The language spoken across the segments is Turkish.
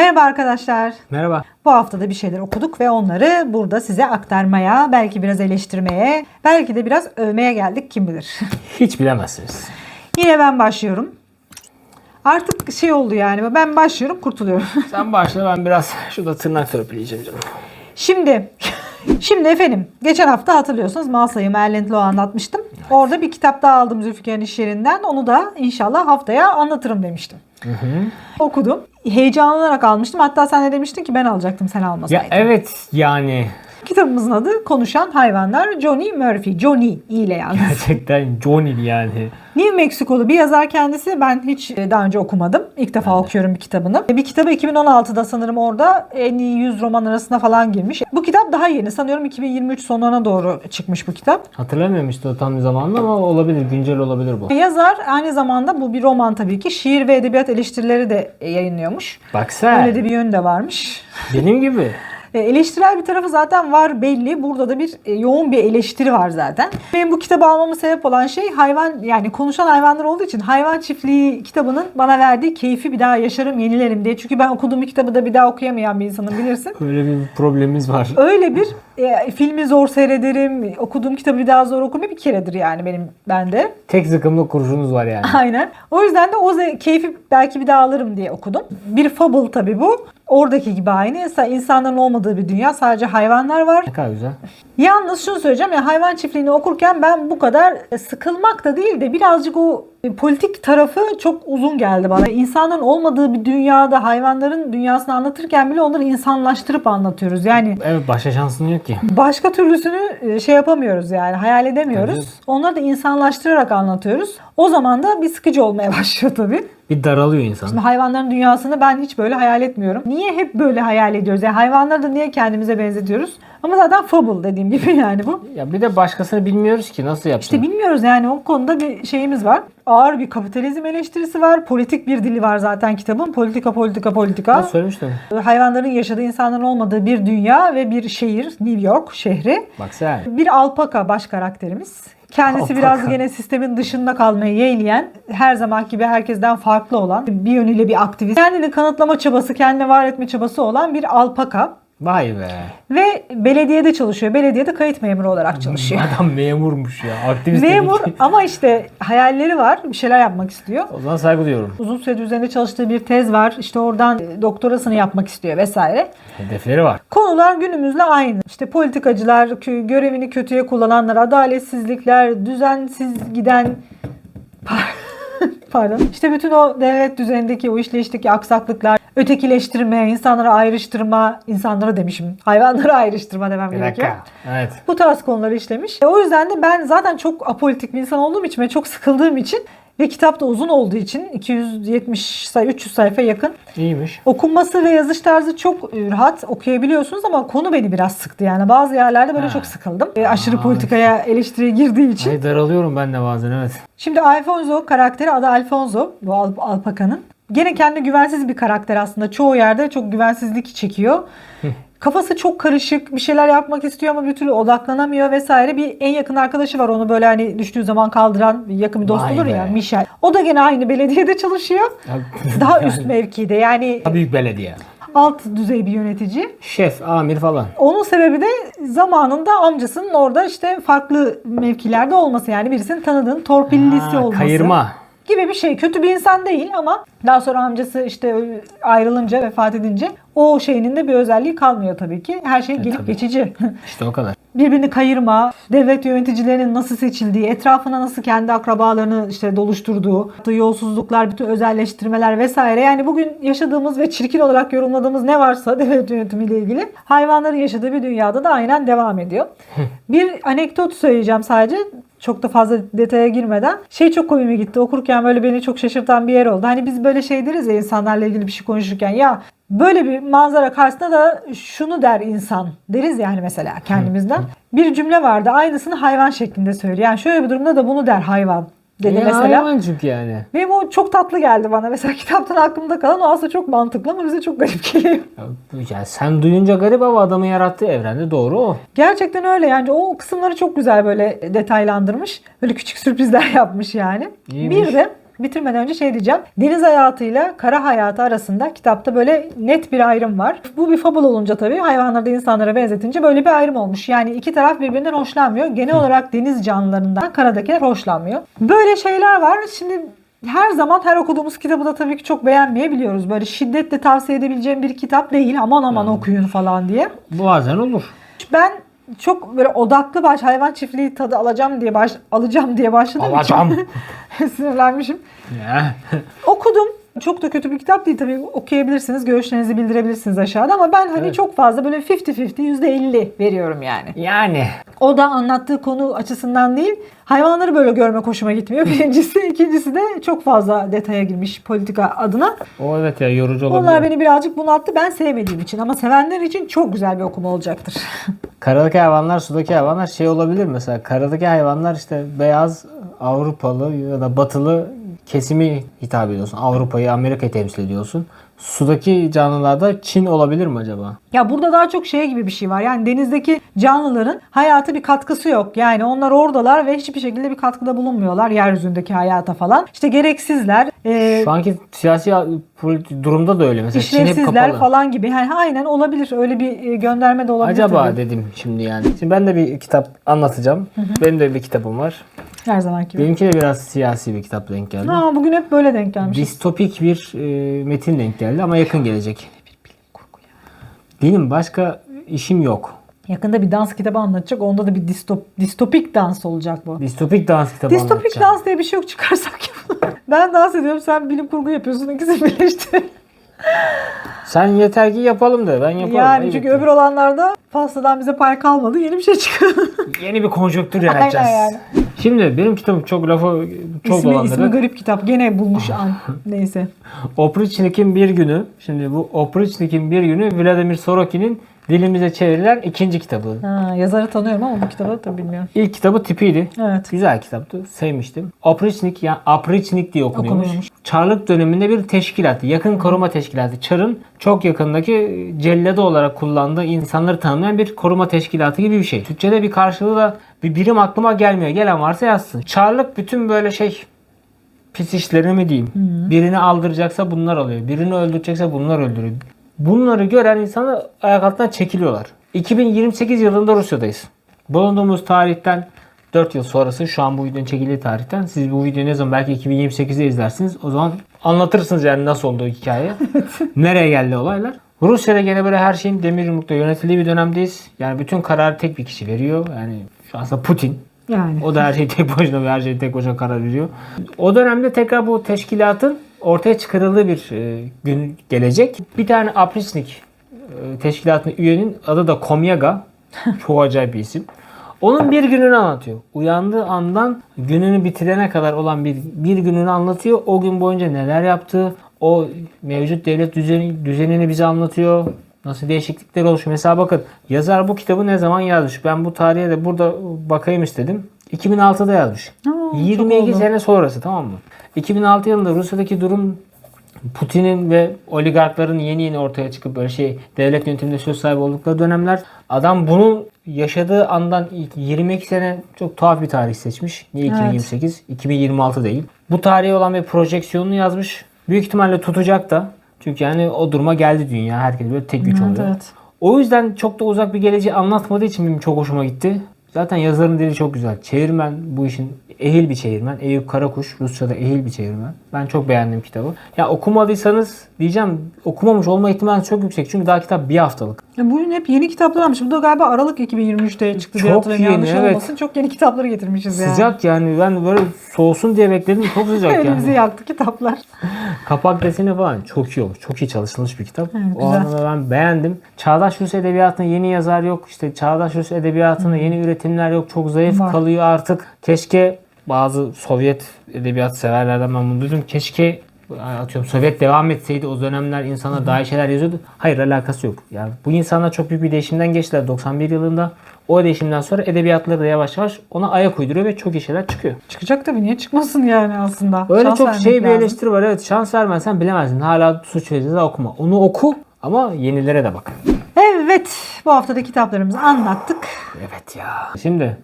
Merhaba arkadaşlar. Merhaba. Bu hafta da bir şeyler okuduk ve onları burada size aktarmaya, belki biraz eleştirmeye, belki de biraz övmeye geldik kim bilir. Hiç bilemezsiniz. Yine ben başlıyorum. Artık şey oldu yani ben başlıyorum kurtuluyorum. Sen başla ben biraz şurada tırnak törpüleyeceğim canım. Şimdi Şimdi efendim geçen hafta hatırlıyorsunuz mal sayımı Erlent'le anlatmıştım. Orada bir kitap daha aldım Zülfikar'ın iş yerinden. Onu da inşallah haftaya anlatırım demiştim. Okudum. Heyecanlanarak almıştım. Hatta sen de demiştin ki ben alacaktım sen Ya almasaydın. evet yani Kitabımızın adı Konuşan Hayvanlar Johnny Murphy. Johnny ile yalnız. gerçekten Johnny yani. New Mexico'lu bir yazar kendisi. Ben hiç e, daha önce okumadım. İlk defa okuyorum bir kitabını. Bir kitabı 2016'da sanırım orada en iyi 100 roman arasına falan girmiş. Bu kitap daha yeni. Sanıyorum 2023 sonlarına doğru çıkmış bu kitap. Hatırlamıyorum işte o tam zamanında ama olabilir güncel olabilir bu. Yazar aynı zamanda bu bir roman tabii ki. Şiir ve edebiyat eleştirileri de e, yayınlıyormuş. Bak sen Öyle de bir yönü de varmış. benim gibi. E, Eleştirel bir tarafı zaten var belli. Burada da bir e, yoğun bir eleştiri var zaten. Benim bu kitabı almama sebep olan şey hayvan yani konuşan hayvanlar olduğu için hayvan çiftliği kitabının bana verdiği keyfi bir daha yaşarım, yenilerim diye. Çünkü ben okuduğum bir kitabı da bir daha okuyamayan bir insanım bilirsin. Öyle bir problemimiz var. Öyle bir e, filmi zor seyrederim, okuduğum kitabı bir daha zor okurum bir keredir yani benim bende. Tek zıkkımlı kurşunuz var yani. Aynen. O yüzden de o keyfi belki bir daha alırım diye okudum. Bir fable tabii bu. Oradaki gibi aynı. Sa- İnsanların olmadığı bir dünya. Sadece hayvanlar var. Ne kadar güzel. Yalnız şunu söyleyeceğim ya hayvan çiftliğini okurken ben bu kadar e, sıkılmak da değil de birazcık o politik tarafı çok uzun geldi bana. İnsanların olmadığı bir dünyada hayvanların dünyasını anlatırken bile onları insanlaştırıp anlatıyoruz. Yani Evet başka şansın yok ki. başka türlüsünü e, şey yapamıyoruz yani hayal edemiyoruz. Tabii. Onları da insanlaştırarak anlatıyoruz. O zaman da bir sıkıcı olmaya başlıyor tabii. Bir daralıyor insan. Şimdi hayvanların dünyasını ben hiç böyle hayal etmiyorum. Niye hep böyle hayal ediyoruz? Yani hayvanları da niye kendimize benzetiyoruz? Ama zaten fable dediğim gibi yani bu. Ya bir de başkasını bilmiyoruz ki nasıl yapacağız? İşte bilmiyoruz yani o konuda bir şeyimiz var. Ağır bir kapitalizm eleştirisi var. Politik bir dili var zaten kitabın. Politika, politika, politika. Nasıl söylemiştim? Hayvanların yaşadığı, insanların olmadığı bir dünya ve bir şehir, New York şehri. Bak sen. Bir alpaka baş karakterimiz. Kendisi Alpaka. biraz gene sistemin dışında kalmayı yeğleyen, her zaman gibi herkesten farklı olan, bir yönüyle bir aktivist. Kendini kanıtlama çabası, kendini var etme çabası olan bir alpaka. Vay be. Ve belediyede çalışıyor. Belediyede kayıt memuru olarak çalışıyor. Adam memurmuş ya. Aktivist Memur ama işte hayalleri var. Bir şeyler yapmak istiyor. O zaman saygı duyuyorum. Uzun süredir üzerinde çalıştığı bir tez var. İşte oradan doktorasını yapmak istiyor vesaire. Hedefleri var. Konular günümüzle aynı. İşte politikacılar, görevini kötüye kullananlar, adaletsizlikler, düzensiz giden pardon. İşte bütün o devlet düzenindeki o işleyişteki aksaklıklar, ötekileştirme, insanları ayrıştırma, insanları demişim, hayvanları ayrıştırma demem Bir gerekiyor. Evet. Bu tarz konuları işlemiş. E, o yüzden de ben zaten çok apolitik bir insan olduğum için ve çok sıkıldığım için ve kitap da uzun olduğu için 270 sayfa 300 sayfa yakın. İyiymiş. Okunması ve yazış tarzı çok e, rahat okuyabiliyorsunuz ama konu beni biraz sıktı yani. Bazı yerlerde böyle Ha. çok sıkıldım. E, aşırı politikaya eleştiri girdiği için. Ay daralıyorum ben de bazen evet. Şimdi Alfonso karakteri adı Alfonso bu al- alpakanın. Gene kendi güvensiz bir karakter aslında. Çoğu yerde çok güvensizlik çekiyor. Kafası çok karışık. Bir şeyler yapmak istiyor ama bir türlü odaklanamıyor vesaire. Bir en yakın arkadaşı var onu böyle hani düştüğü zaman kaldıran yakın bir dost Vay olur be. ya Michel. O da gene aynı belediyede çalışıyor. Daha üst mevkide yani Daha büyük belediye. alt düzey bir yönetici. Şef, amir falan. Onun sebebi de zamanında amcasının orada işte farklı mevkilerde olması. Yani birisinin tanıdığın torpillisi Ha, olması. Kayırma. Gibi bir şey. Kötü bir insan değil ama daha sonra amcası işte ayrılınca, vefat edince o şeyinin de bir özelliği kalmıyor tabii ki. Her şey gelip tabii. geçici. İşte o kadar. Birbirini kayırma, devlet yöneticilerinin nasıl seçildiği, etrafına nasıl kendi akrabalarını işte doluşturduğu, yolsuzluklar, bütün özelleştirmeler vesaire. Yani bugün yaşadığımız ve çirkin olarak yorumladığımız ne varsa devlet yönetimiyle ilgili hayvanların yaşadığı bir dünyada da aynen devam ediyor. bir anekdot söyleyeceğim sadece. Çok da fazla detaya girmeden. Şey çok komiğime gitti. Okurken böyle beni çok şaşırtan bir yer oldu. Hani biz böyle şey deriz ya insanlarla ilgili bir şey konuşurken ya böyle bir manzara karşısında da şunu der insan deriz yani mesela kendimizden. Bir cümle vardı aynısını hayvan şeklinde söylüyor. Yani şöyle bir durumda da bunu der hayvan dedi Ya mesela. hayvan çünkü yani. Benim o çok tatlı geldi bana. Mesela kitaptan aklımda kalan o aslında çok mantıklı ama bize çok garip geliyor. Ya, ya sen duyunca garip ama adamın yarattığı evrende doğru o. Gerçekten öyle yani o kısımları çok güzel böyle detaylandırmış. Böyle küçük sürprizler yapmış yani. İyiymiş. Bir de bitirmeden önce şey diyeceğim. Deniz hayatıyla kara hayatı arasında kitapta böyle net bir ayrım var. Bu bir fabul olunca tabii hayvanları da insanlara benzetince böyle bir ayrım olmuş. Yani iki taraf birbirinden hoşlanmıyor. Genel olarak deniz canlılarından karadakiler hoşlanmıyor. Böyle şeyler var. Şimdi her zaman her okuduğumuz kitabı da tabii ki çok beğenmeyebiliyoruz. Böyle şiddetle tavsiye edebileceğim bir kitap değil. Aman aman okuyun falan diye. Bazen olur. Ben çok böyle odaklı baş hayvan çiftliği tadı alacağım diye baş alacağım diye başladım. Alacağım. Sinirlenmişim. Ya. Okudum. Çok da kötü bir kitap değil tabii okuyabilirsiniz. Görüşlerinizi bildirebilirsiniz aşağıda ama ben hani Evet. çok fazla böyle 50-50 %50 veriyorum yani. yani. O da anlattığı konu açısından değil. Hayvanları böyle görmek hoşuma gitmiyor. Birincisi. ikincisi de çok fazla detaya girmiş politika adına. O evet ya yorucu olabilir. Onlar beni birazcık bunalttı. Ben sevmediğim için ama sevenler için çok güzel bir okuma olacaktır. Karadaki hayvanlar, sudaki hayvanlar şey olabilir mesela. Karadaki hayvanlar işte beyaz Avrupalı ya da batılı kesimi hitap ediyorsun. Avrupa'yı, Amerika'yı temsil ediyorsun. Sudaki canlılarda Çin olabilir mi acaba? Ya burada daha çok şey gibi bir şey var. Yani denizdeki canlıların hayata bir katkısı yok. Yani onlar oradalar ve hiçbir şekilde bir katkıda bulunmuyorlar yeryüzündeki hayata falan. İşte gereksizler, e, Şu anki siyasi durumda da öyle. Mesela Çin hep işlevsizler kapalı. falan gibi. Yani aynen olabilir. Öyle bir e, gönderme de olabilir. Acaba tabii. dedim şimdi yani. Şimdi ben de bir kitap anlatacağım. Benim de bir kitabım var. Her zamanki gibi. Benimki de biraz siyasi bir kitap denk geldi. Ha, bugün hep böyle denk gelmiş. Distopik bir e, metin denk geldi ama yakın gelecek. Benim başka işim yok. Yakında bir dans kitabı anlatacak. Onda da bir distop, distopik dans olacak bu. Distopik dans kitabı Distopik anlatacağım. dans diye bir şey yok çıkarsak yapalım. Ben dans ediyorum sen bilim kurgu yapıyorsun. İkisini birleştir. Sen yeter ki yapalım de ben yaparım. Yani Ayıp çünkü öbür olanlarda pastadan bize pay kalmadı. Yeni bir şey çıkıyor. Yeni bir konjonktür yaratacağız. yani. Şimdi benim kitabım çok lafı çok ismi, dolandırdı. ismi garip kitap. Gene bulmuş an. Neyse. Oprichnik'in bir günü. Şimdi bu Oprichnik'in bir günü Vladimir Sorokin'in dilimize çevrilen ikinci kitabı. Ha, yazarı tanıyorum ama bu kitabı tabii bilmiyorum. İlk kitabı tipiydi. Evet. Güzel kitaptı. Sevmiştim. Oprichnik ya Aprichnik diye okunuyormuş. Okunuyormuş. Çarlık döneminde bir teşkilattı. Yakın koruma teşkilatı. Çar'ın çok yakındaki celladı olarak kullandığı insanları tanımlayan bir koruma teşkilatı gibi bir şey. Türkçe'de bir karşılığı da bir birim aklıma gelmiyor. Gelen varsa yazsın. Çarlık bütün böyle şey pis işlerini mi diyeyim? Birini aldıracaksa bunlar alıyor. Birini öldürecekse bunlar öldürüyor. Bunları gören insanlar ayak altından çekiliyorlar. 2028 yılında Rusya'dayız. Bulunduğumuz tarihten 4 yıl sonrası şu an bu videonun çekildiği tarihten siz bu videoyu ne zaman belki 2028'de izlersiniz. O zaman anlatırsınız yani nasıl oldu hikaye. Nereye geldi olaylar. Rusya'da gene böyle her şeyin demir yumrukta yönetildiği bir dönemdeyiz. Yani bütün kararı tek bir kişi veriyor. Yani şu aslında Putin. Yani. O da her şeyi tek başına her şeyi tek başına karar veriyor. O dönemde tekrar bu teşkilatın ortaya çıkarıldığı bir e, gün gelecek. Bir tane Aprichnik e, teşkilatının üyenin adı da Komyaga. Çok acayip bir isim. Onun bir gününü anlatıyor. Uyandığı andan gününü bitirene kadar olan bir, bir gününü anlatıyor. O gün boyunca neler yaptı, o mevcut devlet düzeni, düzenini bize anlatıyor. Nasıl değişiklikler oluşuyor. Mesela bakın yazar bu kitabı ne zaman yazmış? Ben bu tarihe de burada bakayım istedim. 2006'da yazmış. Aa, çok 22 oldu. sene sonrası tamam mı? 2006 yılında Rusya'daki durum Putin'in ve oligarkların yeni yeni ortaya çıkıp böyle şey devlet yönetiminde söz sahibi oldukları dönemler adam bunun yaşadığı andan ilk 22 sene çok tuhaf bir tarih seçmiş. Niye Evet. 2028? 2026 değil. Bu tarihe olan bir projeksiyonunu yazmış. Büyük ihtimalle tutacak da. Çünkü yani o duruma geldi dünya. Herkes böyle tek güç Evet, oluyor. evet. O yüzden çok da uzak bir geleceği anlatmadığı için benim çok hoşuma gitti. Zaten yazarın dili çok güzel. Çevirmen bu işin ehil bir çevirmen. Eyüp Karakuş Rusça'da ehil bir çevirmen. Ben çok beğendim kitabı. Ya okumadıysanız diyeceğim okumamış olma ihtimali çok yüksek. Çünkü daha kitap bir haftalık. Ya bugün hep yeni kitaplar almış. Bu da galiba Aralık 2023'te çıktı diye Çok hatırlıyorum. yeni, Yanlış evet. olmasın. Çok yeni kitapları getirmişiz yani. Sıcak yani ben böyle soğusun diye bekledim. Çok sıcak Elimizi yani. yaktı kitaplar. Kapak deseni falan çok iyi olmuş. Çok iyi çalışılmış bir kitap. Evet, o güzel. anlamda ben beğendim. Çağdaş Rus edebiyatında yeni yazar yok. İşte Çağdaş Rus edebiyatında yeni üretimler yok. Çok zayıf Var. kalıyor artık. Keşke bazı Sovyet edebiyat severlerden ben bunu duydum. Keşke atıyorum Sovyet devam etseydi o dönemler insana daha iyi şeyler yazıyordu. Hayır alakası yok. Yani bu insanlar çok büyük bir değişimden geçtiler 91 yılında. O değişimden sonra edebiyatları da yavaş yavaş ona ayak uyduruyor ve çok iyi şeyler çıkıyor. Çıkacak tabii. Niye çıkmasın yani aslında. Öyle Şans çok şey bir lazım. eleştiri var. Evet şans vermezsen bilemezsin. Hala suç ve ceza okuma. Onu oku ama yenilere de bak. Evet. Bu hafta da kitaplarımızı anlattık. Evet ya. Şimdi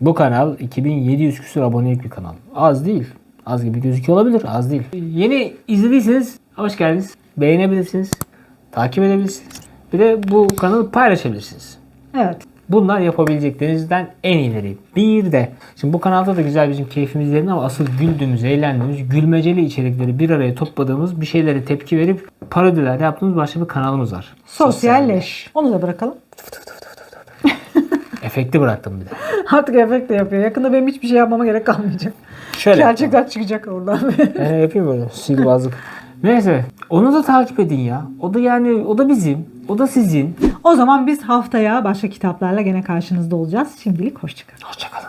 bu kanal 2700 küsur abonelik bir kanal. Az değil. Az gibi gözüküyor olabilir. Az değil. Yeni izlediyseniz hoş geldiniz. Beğenebilirsiniz. Takip edebilirsiniz. Bir de bu kanalı paylaşabilirsiniz. Evet. Bunlar yapabileceklerinizden en iyileri. Bir de şimdi bu kanalda da güzel bizim keyfimiz yerinde ama asıl güldüğümüz, eğlendiğimiz, gülmeceli içerikleri bir araya topladığımız, bir şeylere tepki verip parodiler yaptığımız başka bir kanalımız var. Sosyalleş. Onu da bırakalım. Efekti bıraktım bir de. Artık efekt de yapıyor. Yakında benim hiçbir şey yapmama gerek kalmayacak. Şöyle. Gerçekten çıkacak oradan. Yani yapayım böyle sihirbazlık. Neyse onu da takip edin ya. O da yani o da bizim. O da sizin. o zaman biz haftaya başka kitaplarla gene karşınızda olacağız. Şimdilik hoşçakalın. Hoşçakalın.